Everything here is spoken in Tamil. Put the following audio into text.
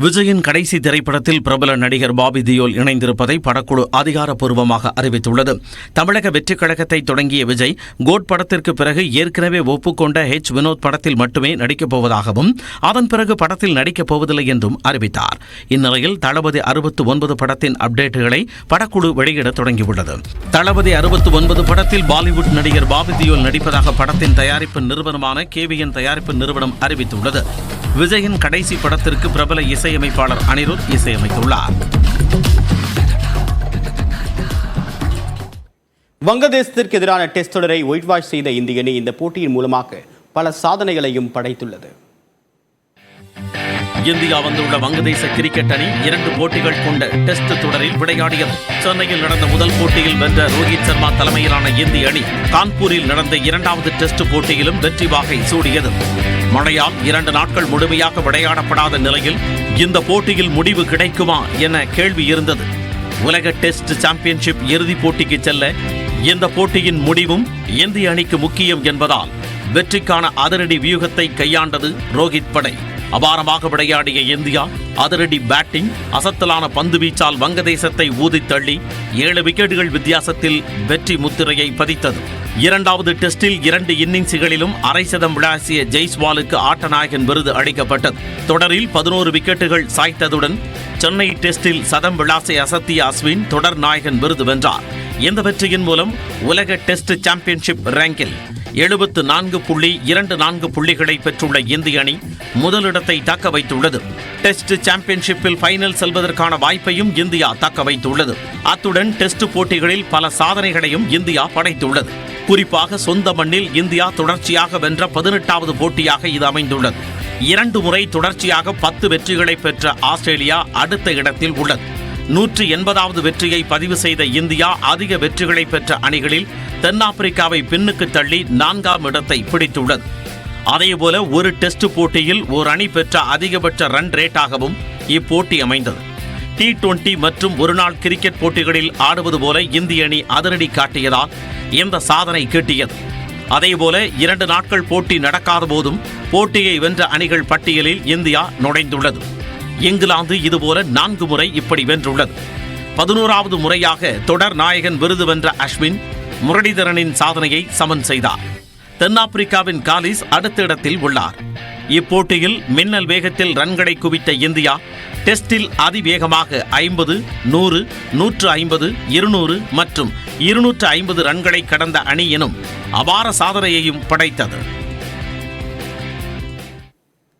விஜயின் கடைசி திரைப்படத்தில் பிரபல நடிகர் பாபி தியோல் இணைந்திருப்பதை படக்குழு அதிகாரப்பூர்வமாக அறிவித்துள்ளது. தமிழக வெற்றிக் கழகத்தை தொடங்கிய விஜய் கோட் படத்திற்கு பிறகு ஏற்கனவே ஒப்புக்கொண்ட ஹெச் வினோத் படத்தில் மட்டுமே நடிக்கப் போவதாகவும் அதன் பிறகு படத்தில் நடிக்கப் போவதில்லை என்றும் அறிவித்தார். இந்நிலையில் தளபதி அறுபத்து ஒன்பது படத்தின் அப்டேட்டுகளை படக்குழு வெளியிட தொடங்கியுள்ளது. தளபதி அறுபத்து ஒன்பது படத்தில் பாலிவுட் நடிகர் பாபி தியோல் நடிப்பதாக படத்தின் தயாரிப்பு நிறுவனமான கேவிஎன் தயாரிப்பு நிறுவனம் அறிவித்துள்ளது. விஜயின் கடைசி படத்திற்கு பிரபல இசையமைப்பாளர் அனிருத் இசையமைத்துள்ளார். வங்கதேசத்திற்கு எதிரான டெஸ்ட் தொடரை ஒயிட் வாஷ் செய்த இந்திய அணி இந்த போட்டியின் மூலமாக பல சாதனைகளையும் படைத்துள்ளது. இந்தியா வந்துள்ள வங்கதேச கிரிக்கெட் அணி இரண்டு போட்டிகள் கொண்ட டெஸ்ட் தொடரில் விளையாடியது. சென்னையில் நடந்த முதல் போட்டியில் வென்ற ரோஹித் சர்மா தலைமையிலான இந்திய அணி கான்பூரில் நடந்த இரண்டாவது டெஸ்ட் போட்டியிலும் வெற்றி வாகை சூடியது. மழையால் இரண்டு நாட்கள் முழுமையாக விளையாடப்படாத நிலையில் இந்த போட்டியில் முடிவு கிடைக்குமா என கேள்வி இருந்தது. உலக டெஸ்ட் சாம்பியன்ஷிப் இறுதிப் போட்டிக்கு செல்ல இந்த போட்டியின் முடிவும் இந்திய அணிக்கு முக்கியம் என்பதால் வெற்றிக்கான அதிரடி வியூகத்தை கையாண்டது ரோஹித் படை. அபாரமாக விளையாடிய இந்தியா அதிரடி பேட்டிங் அசத்தலான பந்து வீச்சால் வங்கதேசத்தை ஊதி தள்ளி ஏழு விக்கெட்டுகள் வித்தியாசத்தில் வெற்றி முத்திரையை பதித்தது. இரண்டாவது டெஸ்டில் இரண்டு இன்னிங்ஸ்களிலும் அரை சதம் விளாசிய ஜெய்ஸ்வாலுக்கு ஆட்டநாயகன் விருது அளிக்கப்பட்டது. தொடரில் பதினோரு விக்கெட்டுகள் சாய்த்ததுடன் சென்னை டெஸ்டில் சதம் விளாசை அசத்திய அஸ்வின் தொடர் நாயகன் விருது வென்றார். இந்த வெற்றியின் மூலம் உலக டெஸ்ட் சாம்பியன்ஷிப் ரேங்கில் எழுபத்து நான்கு புள்ளி இரண்டு நான்கு புள்ளிகளை பெற்றுள்ள இந்திய அணி முதலிடத்தை தக்க வைத்துள்ளது. டெஸ்ட் சாம்பியன்ஷிப்பில் ஃபைனல் செல்வதற்கான வாய்ப்பையும் இந்தியா தக்க வைத்துள்ளது. அத்துடன் டெஸ்ட் போட்டிகளில் பல சாதனைகளையும் இந்தியா படைத்துள்ளது. குறிப்பாக சொந்த மண்ணில் இந்தியா தொடர்ச்சியாக வென்ற பதினெட்டாவது போட்டியாக இது அமைந்துள்ளது. இரண்டு முறை தொடர்ச்சியாக பத்து வெற்றிகளை பெற்ற ஆஸ்திரேலியா அடுத்த இடத்தில் உள்ளது. நூற்றி எண்பதாவது வெற்றியை பதிவு செய்த இந்தியா அதிக வெற்றிகளை பெற்ற அணிகளில் தென்னாப்பிரிக்காவை பின்னுக்கு தள்ளி நான்காம் இடத்தை பிடித்துள்ளது. அதேபோல ஒரு டெஸ்ட் போட்டியில் ஒரு அணி பெற்ற அதிகபட்ச ரன் ரேட்டாகவும் இப்போட்டி அமைந்தது. டி டுவெண்டி மற்றும் ஒருநாள் கிரிக்கெட் போட்டிகளில் ஆடுவது போல இந்திய அணி அதிரடி காட்டியதால் இந்த சாதனை கிட்டியது. அதேபோல இரண்டு நாட்கள் போட்டி நடக்காத போதும் போட்டியை வென்ற அணிகள் பட்டியலில் இந்தியா நுழைந்துள்ளது. இங்கிலாந்து இதுபோல நான்கு முறை இப்படி வென்றுள்ளது. பதினோராவது முறையாக தொடர் நாயகன் விருது வென்ற அஸ்வின் முரளிதரனின் சாதனையை சமன் செய்தார். தென்னாப்பிரிக்காவின் காலிஸ் அடுத்த இடத்தில் உள்ளார். இப்போட்டியில் மின்னல் வேகத்தில் ரன்களை குவித்த இந்தியா டெஸ்டில் அதிவேகமாக ஐம்பது நூறு நூற்று ஐம்பது இருநூறு மற்றும் இருநூற்று ஐம்பது ரன்களை கடந்த அணி எனும் அபார சாதனையையும் படைத்தது.